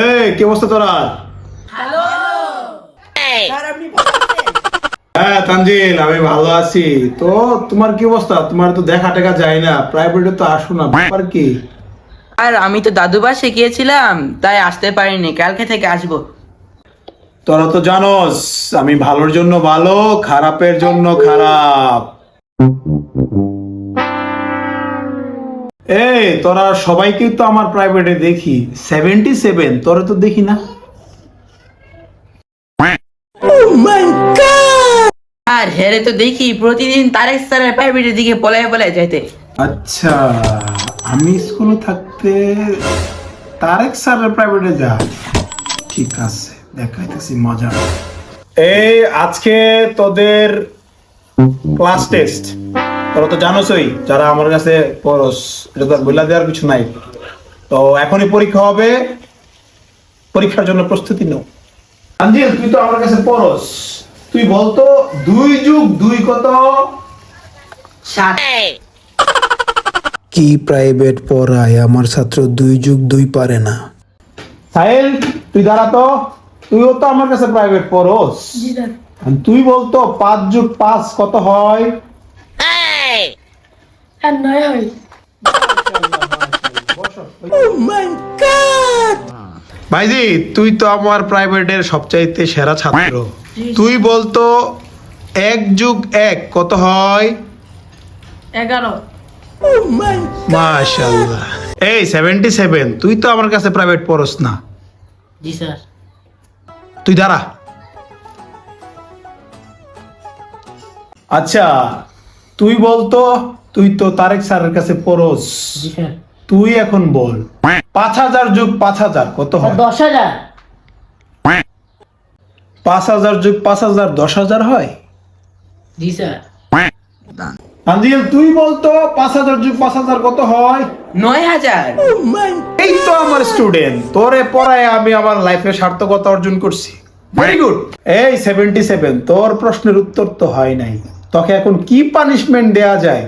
এই কি অবস্থা তোরা? হ্যাঁ তানজিল আমি ভালো আছি। তো তোমার কি অবস্থা? তোমার তো দেখা টেকা যায় না। প্রাইভেটে তো আসো না ব্যাপার কি? আর আমি তো দাদু বাসে গিয়েছিলাম তাই আসতে পারিনি। কালকে থেকে আসব। তোরা তো জানোস আমি ভালোর জন্য ভালো খারাপের জন্য খারাপ। তোরা সবাইকেই তো আমার প্রাইভেটে দেখি। সেভেন্টি সেভেন তোরা তো দেখি না। আর হেরে তো দেখি প্রতিদিন তারেক স্যারের প্রাইভেটের দিকে পলায় পলায় যাইতে। আচ্ছা আমি স্কুলে থাকতে তারেক স্যারের প্রাইভেটে যা। ঠিক আছে দেখাইতেছি মজা। এই আজকে তোদের ক্লাস টেস্ট তোরা তো জানোসই যারা আমার কাছে পড়স এটা তো আর বইলা দেওয়ার কিছু নাই। তো এখনই পরীক্ষা হবে পরীক্ষার জন্য প্রস্তুতি নাও। আঞ্জিল তুই তো আমার কাছে পড়স তুই বলতো দুই যুগ দুই কত? সাত। কি প্রাইভেট পড়ায়? আমার ছাত্র দুই যুগ দুই পারে না। সাহেল তুই দাঁড়া তো। তুইও তো আমার কাছে প্রাইভেট পড়স। তুই বলতো পাঁচ যুগ পাঁচ কত হয়? আর নয় হয় ভাইজি তুই তো আমার প্রাইভেটের সবচাইতে সেরা ছাত্র। তুই বলতো এক যুগ এক কত হয়? এগারো। মাশাল্লাহ এই সেভেন্টি সেভেন তুই তো আমার কাছে প্রাইভেট পড়স না। জি স্যার। তুই দাঁড়া। আচ্ছা তুই বলতো তুই তো তারেক স্যারের কাছে পড়স তুই এখন বল। পাঁচ হাজার যুগ পাঁচ হাজার কত হয়? দশ হাজার। পাঁচ হাজার যুগ পাঁচ হাজার দশ হাজার হয়? জি স্যার। আঞ্জিল তুই বলতো পাঁচ হাজার যুগ পাঁচ হাজার কত হয়? নয় হাজার। এই তো আমার স্টুডেন্ট তোরে পড়ায় আমি আমার লাইফে সার্থকতা অর্জন করছি। ভেরি গুড এই সেভেন্টি সেভেন তোর প্রশ্নের উত্তর তো হয় নাই। তাকে এখন কি পানিশমেন্ট দেয়া যায়?